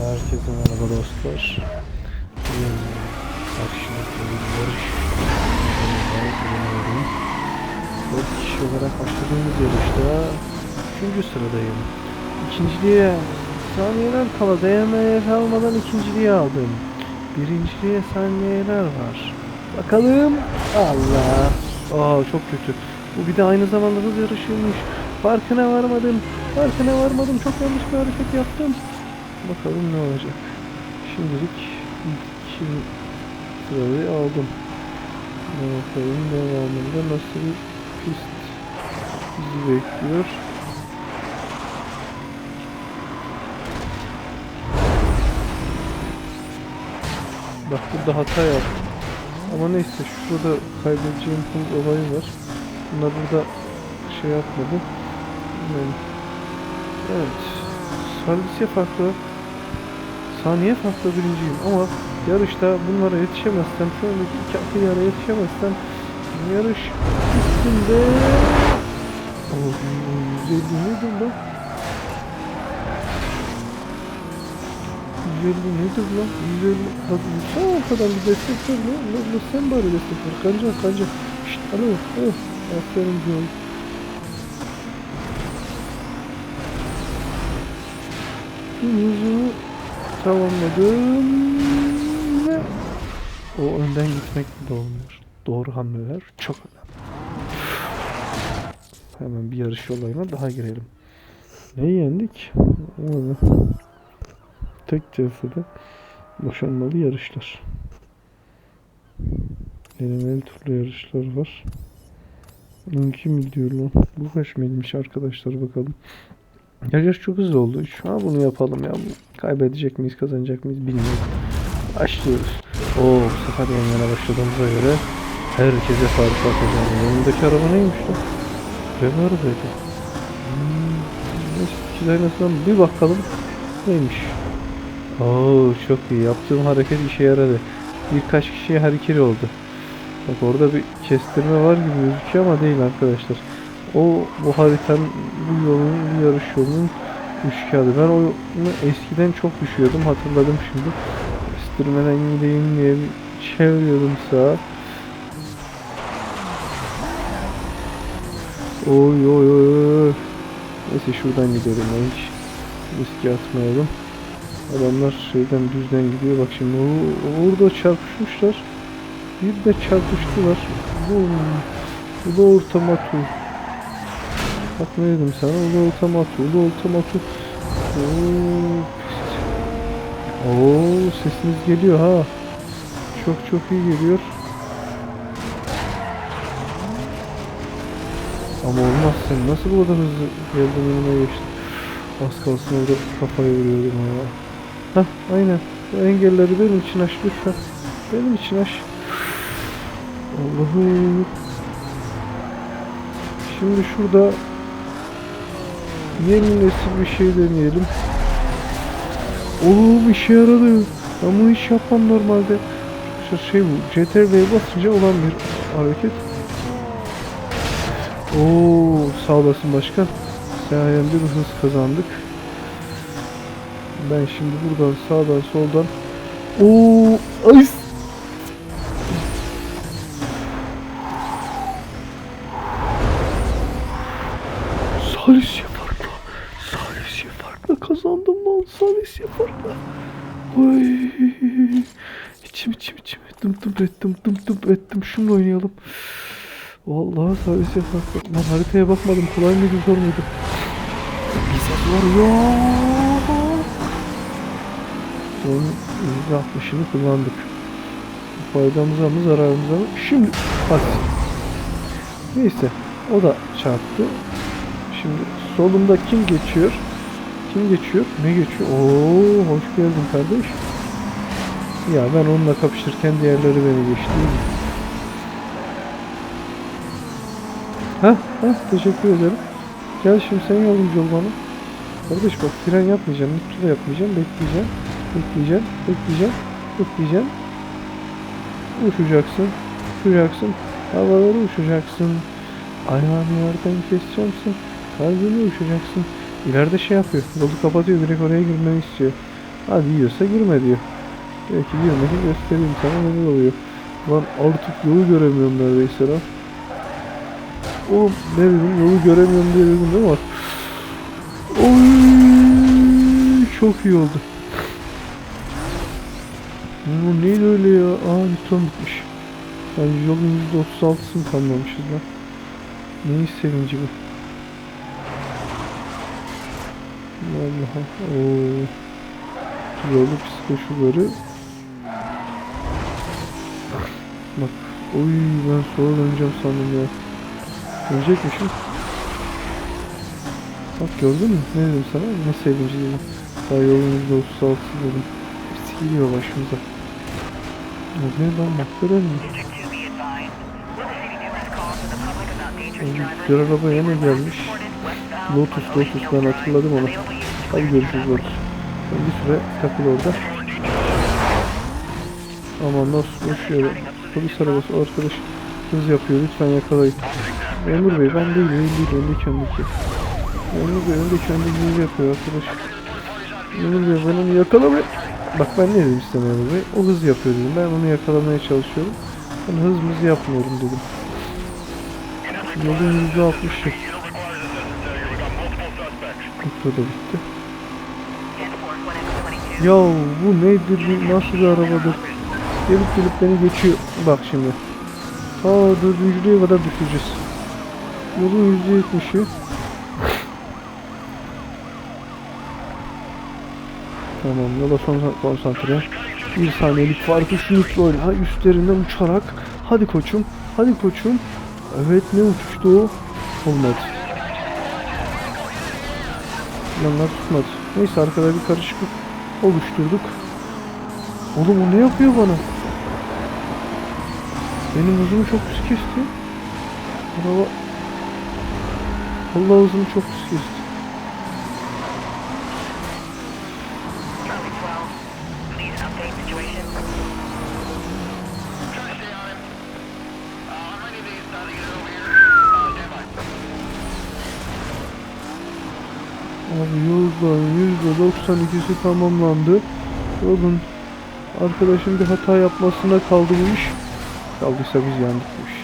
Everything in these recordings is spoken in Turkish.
Herkese merhaba dostlar. Bugün yarış yapıyorum. 4 kişi olarak başladığımız yarışta 3. sıradayım. İkinciliğe saniyeler kala dayanmaya kalmadan ikinciliği aldım. Birinciliğe saniyeler var. Bakalım. Allah. Aa çok kötü. Bu bir de aynı zamanda hız yarışıymış. Farkına varmadım. Farkına varmadım. Çok yanlış bir hareket yaptım. Bakalım ne olacak. Şimdilik iki sırayı aldım. Bakalım devamında nasıl bir pist bizi bekliyor. Bak burada hata yaptım. Ama neyse şurada kaybedeceğim olayı var. Bunlar burada şey yapmadı. Yani, evet. Saldisiye farklı. Saniye farklı birinciyim ama yarışta bunlara yetişemezsem, şu andaki iki akı yara yetişemezsem yarış üstünde Oh, 150 nedir lan? 150 nedir lan? 150 hadi vursana arkadan bir destek ver lan. Lan lan sen bari destek ver. Kanca kanca. Şşt alo. Oh, aferin diyorum. Hızı tamamladım ve o önden gitmek de olmuyor. Doğru hamleler çok önemli. Hemen bir yarış olayına daha girelim. Neyi yendik? Onu. Tek celsede boşanmalı yarışlar. Elemeli turlu yarışlar var. 12 mil diyor lan. Bu kaç milmiş arkadaşlar bakalım. Yarış çok hızlı oldu. Şu an bunu yapalım ya. Kaybedecek miyiz, kazanacak mıyız bilmiyorum. Başlıyoruz. Oo, bu sefer yan yana başladığımıza göre herkese fark atacağım. Yanındaki araba neymiş lan? Bir arabaydı? Hmm, neyse, bir bakalım. Neymiş? Oo, çok iyi. Yaptığım hareket işe yaradı. Birkaç kişiye hareket oldu. Bak orada bir kestirme var gibi gözüküyor ama değil arkadaşlar. O bu haritanın bu yolun bu yarış yolunun üçkağıdı. Ben onu eskiden çok düşüyordum hatırladım şimdi. Kestirmeden gideyim diye bir çeviriyordum sağa. Oy oy oy. Neyse şuradan gidelim ya hiç riske atmayalım. Adamlar şeyden düzden gidiyor bak şimdi orada çarpışmışlar. Bir de çarpıştılar. Bu, bu da ortama tur. Bak ne dedim sana? O da ultimatu. O da ultimatu. Oo, pist. Oo, sesiniz geliyor ha. Çok çok iyi geliyor. Ama olmaz sen nasıl bu kadar hızlı geldin önüme geçtin. Az kalsın orada kafayı vuruyordum ha. Hah aynen. Bu engelleri benim için aç lütfen. Benim için aç. Allah'ım. Şimdi şurada yeni nesil bir şey deneyelim. Oğlum işe yaradı. Ben bunu hiç yapmam normalde. Arkadaşlar şey bu. CTRL'ye basınca olan bir hareket. Oo sağ olasın başkan. Sayende bir hız kazandık. Ben şimdi buradan sağdan soldan Oo ay Şunu oynayalım. Vallahi salisiye farkla. Lan haritaya bakmadım. Kolay mıydı zor muydu? Ses var ya. Son %60'ını kullandık. Faydamıza mı zararımıza mı? Şimdi bak. Neyse o da çarptı. Şimdi solumda kim geçiyor? Kim geçiyor? Ne geçiyor? Oo hoş geldin kardeş. Ya ben onunla kapışırken diğerleri beni geçti. Hah hah teşekkür ederim. Gel şimdi sen yardımcı ol bana. Kardeş bak fren yapmayacağım, nitro yapmayacağım, bekleyeceğim, bekleyeceğim, bekleyeceğim, bekleyeceğim. Uçacaksın, uçacaksın, havalara uçacaksın. Ayağını yerden keseceksin, kalbini uçacaksın. İleride şey yapıyor, yolu kapatıyor, direkt oraya girmeni istiyor. Hadi yiyorsa girme diyor. Diyor ki girme ki göstereyim sana neler oluyor. Lan artık yolu göremiyorum neredeyse lan. Oğlum ne dedim yolu göremiyorum diye dedim değil mi? Oy çok iyi oldu. Bu neydi öyle ya? Aa beton bitmiş. Yani yolun %36'sını kalmamışız lan. Neyin sevinci bu? Vallahi ooo. Yolu psikoşuları. Bak. Oy ben sola döneceğim sandım ya. Dönecekmişim. Bak gördün mü? Ne dedim sana? Ne sevinci dedim. Daha yolun %36 dedim. Hepsi geliyor başımıza. Ne lan bak görelim? Bir arabaya ne gelmiş? Lotus, Lotus ben hatırladım onu. Hadi görüşürüz Lotus. Ben bir süre takıl orada. Aman nasıl yere. Polis arabası arkadaş hız yapıyor lütfen yakalayın. Memur bey ben değil değil değil öndeki öndeki. Memur bey öndeki öndeki hız yapıyor arkadaş. Memur bey ben onu yakalamayayım. Bak ben ne dedim size memur bey? O hız yapıyor dedim. Ben onu yakalamaya çalışıyorum. Ben hız mız yapmıyorum dedim. Yolun yüzde altmışı. Kutu da bitti. Ya bu nedir? Bu nasıl bir arabadır? Gelip gelip beni geçiyor. Bak şimdi. Ta dördüncülüğe kadar düşeceğiz. Yolun yüzde yetmişi. Tamam yola son konsantre. Bir saniyelik farkı şunlukla oyna. Üstlerinden uçarak. Hadi koçum. Hadi koçum. Evet ne uçuştu o? Olmadı. Yanlar tutmadı. Neyse arkada bir karışıklık oluşturduk. Oğlum o ne yapıyor bana? Benim hızımı çok pis kesti. Araba... Allah hızımı çok yoldan %92'si tamamlandı. Yolun arkadaşın bir hata yapmasına kaldı bu iş. Kaldıysa biz yandık bu iş.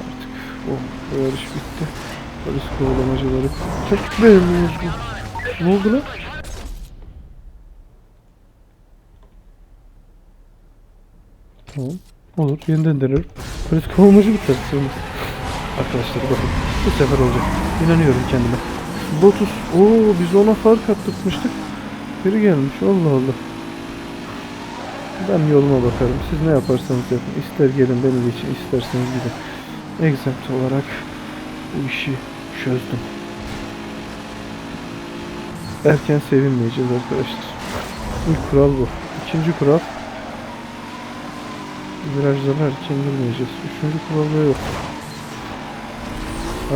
Artık o bu yarış bitti. Polis kovalamacıları. Çok memnunuz bu. Ne oldu lan? Tamam. Olur. Yeniden denerim. Polis kovalamacı biter. Sığmaz. Arkadaşlar bakın. Bu sefer olacak. İnanıyorum kendime. Lotus. Oo biz ona fark attırmıştık. Biri gelmiş. Allah Allah. Ben yoluma bakarım. Siz ne yaparsanız yapın. İster gelin benim için isterseniz gidin. Exempt olarak bu işi çözdüm. Erken sevinmeyeceğiz arkadaşlar. İlk kural bu. İkinci kural virajlara erken girmeyeceğiz. Üçüncü kural da yok.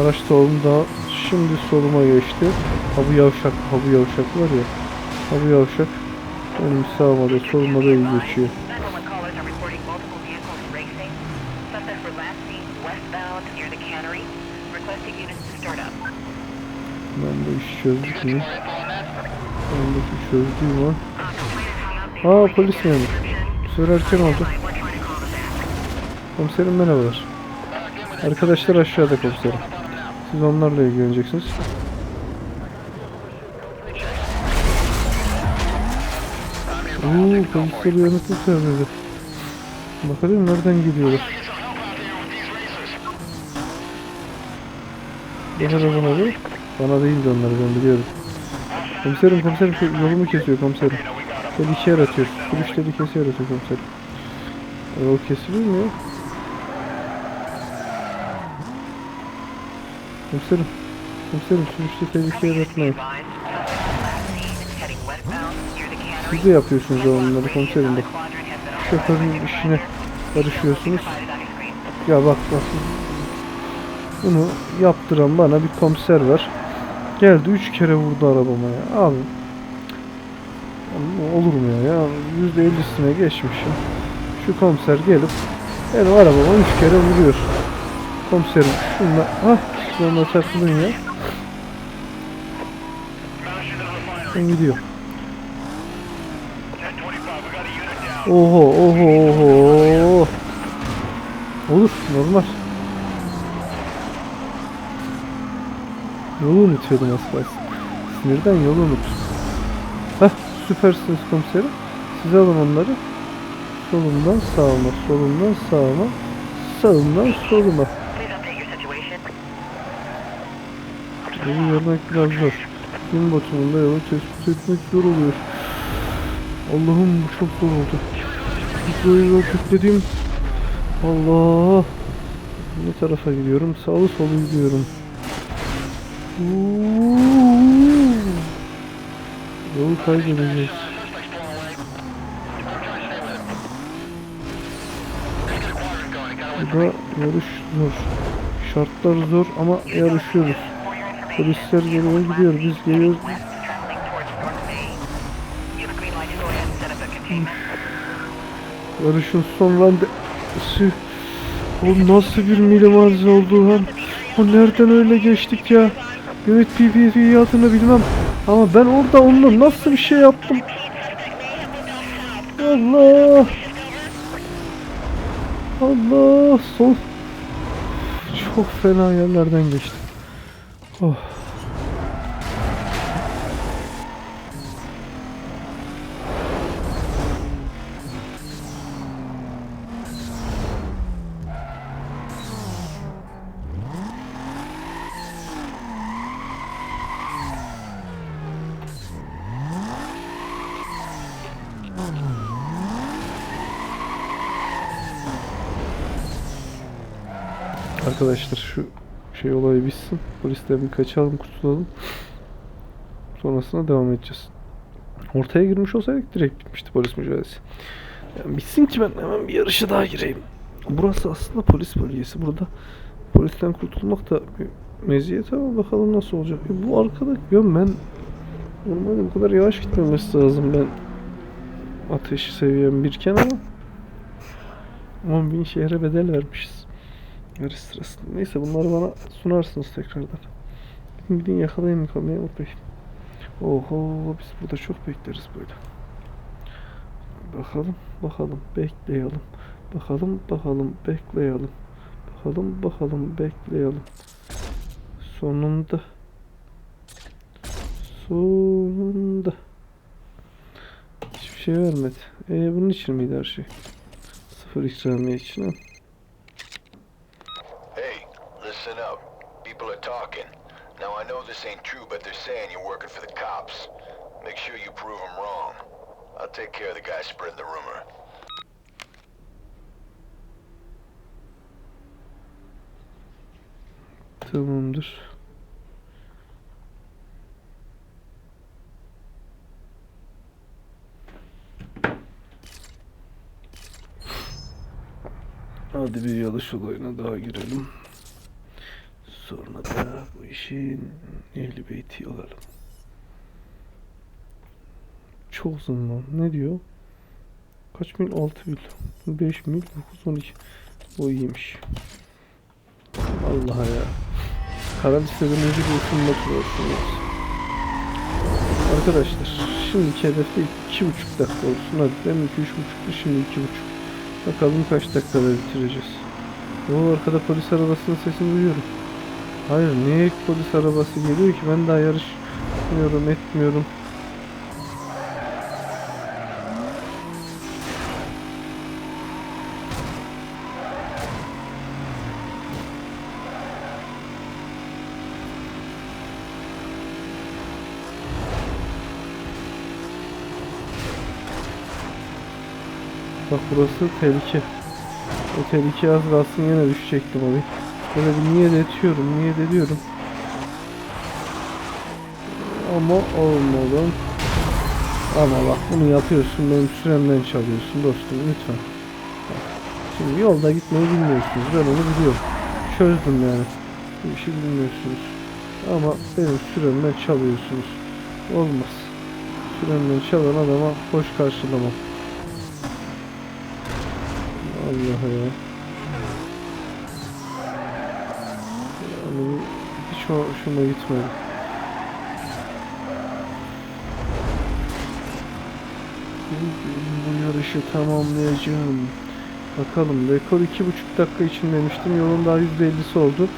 Araç solunda şimdi soluma geçti. Ha bu yavşak, ha yavşak var ya. Ha bu yavşak benim sağıma da soluma da iyi geçiyor. Çözdük mü? Bendeki çözdüğüm var. Aa polis memur. Bu sefer erken oldu. Komiserim merhabalar. Arkadaşlar aşağıda komiserim. Siz onlarla ilgileneceksiniz. Oo polisleri yanıtlı dedi. Bakalım nereden gidiyorlar. Bana da bana da. Bana değildi onlar ben biliyorum. Komiserim komiserim yolumu kesiyor komiserim. Tehlike yaratıyor. Sürüş tehlikesi yaratıyor komiserim. Yol kesilir mi ya? Komiserim. Komiserim sürüşte tehlike yaratmayın. Siz de yapıyorsunuz onları komiserim bak. Şoförün işine karışıyorsunuz. Ya bak bak. Bunu yaptıran bana bir komiser var. Geldi üç kere vurdu arabama ya. Abi. Olur mu ya? Ya yüzde ellisine geçmişim. Şu komiser gelip benim arabama üç kere vuruyor. Komiserim şunla ah şunla takılın ya. Ben gidiyor. Oho oho oho. Olur normal. Yolu unutuyordum kalsın. Sinirden yolu unut. Heh süpersiniz komiserim. Siz alın onları. Solumdan sağıma, solumdan sağıma, sağımdan soluma. Yolu görmek biraz zor. Gün batımında yolu tespit etmek zor oluyor. Allah'ım bu çok zor oldu. Videoyu yüklediğim. Allah. Ne tarafa gidiyorum? Sağı solu gidiyorum. Yolu kaybedeceğiz. Bu da yarış zor. Şartlar zor ama yarışıyoruz. Polisler geliyor gidiyor. Biz geliyoruz. Yarışın son randevusu. O nasıl bir milimarze oldu lan? O nereden öyle geçtik ya? Evet PPV adını bilmem. Ama ben orada onunla nasıl bir şey yaptım? Allah! Allah! Son... Çok fena yerlerden geçtim. Oh. Arkadaşlar şu şey olayı bitsin. Polisten bir kaçalım kurtulalım. Sonrasında devam edeceğiz. Ortaya girmiş olsaydık direkt bitmişti polis mücadelesi. Yani bitsin ki ben hemen bir yarışa daha gireyim. Burası aslında polis bölgesi. Burada polisten kurtulmak da bir meziyet ama bakalım nasıl olacak. E bu arkada ya ben normalde bu kadar yavaş gitmemesi lazım ben ateş seviyem birken ama 10 bin şehre bedel vermişiz. Yarış sırasında. Neyse bunları bana sunarsınız tekrardan. Gidin gidin yakalayın Umut Bey. Oho biz burada çok bekleriz böyle. Bakalım bakalım bekleyelim. Bakalım bakalım bekleyelim. Bakalım bakalım bekleyelim. Sonunda. Sonunda. Hiçbir şey vermedi. E bunun için miydi her şey? Sıfır ikramiye için ha? Tamamdır. Hadi bir yarış olayına daha girelim. Sonra da bu işin ehli beyti alalım. Uzun lan. Ne diyor? Kaç mil? 6 mil. 5 mil. 9, 12. Bu iyiymiş. Allah ya. Karar ısınma turu olsun. Arkadaşlar şimdiki hedefte iki buçuk dakika olsun. Hadi üç buçuktu şimdi iki buçuk. Bakalım kaç dakikada bitireceğiz. O arkada polis arabasının sesini duyuyorum. Hayır niye polis arabası geliyor ki ben daha yarışmıyorum etmiyorum. Bak burası tehlike. O tehlike az kalsın yine düşecektim abi. Böyle bir niyet ediyorum, niyet ediyorum. Ama olmadan. Ama bak bunu yapıyorsun, benim süremden çalıyorsun dostum lütfen. Şimdi yolda gitmeyi bilmiyorsunuz, ben onu biliyorum. Çözdüm yani. Bu işi bilmiyorsunuz. Ama benim süremden çalıyorsunuz. Olmaz. Süremden çalan adama hoş karşılamam. Allah ya. Yani hiç hoşuma gitmedi. Bu yarışı tamamlayacağım. Bakalım rekor iki buçuk dakika için demiştim. Yolun daha %50'si oldu.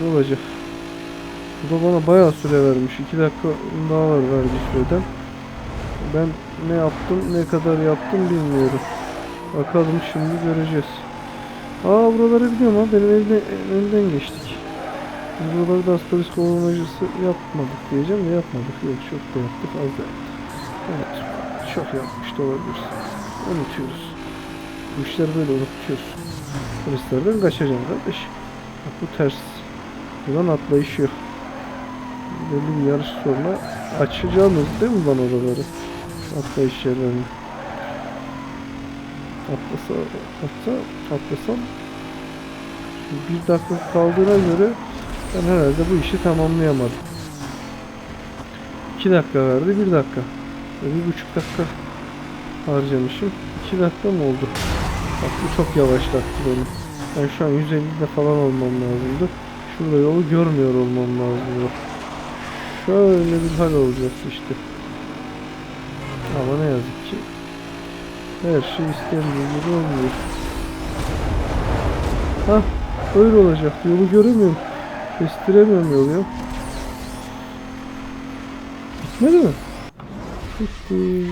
Ne olacak? Bu da bana bayağı süre vermiş. 2 dakika daha var verdiği süreden. Ben ne yaptım ne kadar yaptım bilmiyorum. Bakalım şimdi göreceğiz. Aa buraları biliyorum ha benim evde, evden geçtik. Buraları da aspolis kovalamacısı yapmadık diyeceğim de yapmadık. Yok çok da yaptık az da yaptık. Evet çok yapmış da olabiliriz. Unutuyoruz. Bu işleri böyle unutuyoruz. Polislerden kaçacağım kardeş. Bak bu ters. Buradan atlayış yok. Belli bir yarış sonra açacağımız değil mi lan oraları? Atlayış yerlerini. Atlasa, atsa, atlasam bir dakika kaldığına göre ben herhalde bu işi tamamlayamadım. 2 dakika verdi, 1 dakika. Bir buçuk dakika harcamışım. 2 dakika mı oldu? Bak bu çok yavaşlattı beni. Ben şu an 150'de falan olmam lazımdı. Şurada yolu görmüyor olmam lazımdı. Şöyle bir hal olacak işte. Ama ne yazık her şey istendiği gibi olmuyor. Hah öyle olacak. Yolu göremiyorum. Kestiremiyorum yolu ya. Bitmedi mi? Bitti.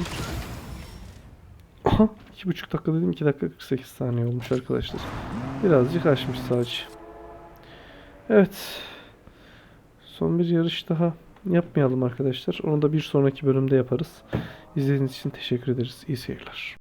Aha. iki buçuk dakika dedim. 2 dakika 48 saniye olmuş arkadaşlar. Birazcık aşmış sadece. Evet. Son bir yarış daha yapmayalım arkadaşlar. Onu da bir sonraki bölümde yaparız. İzlediğiniz için teşekkür ederiz. İyi seyirler.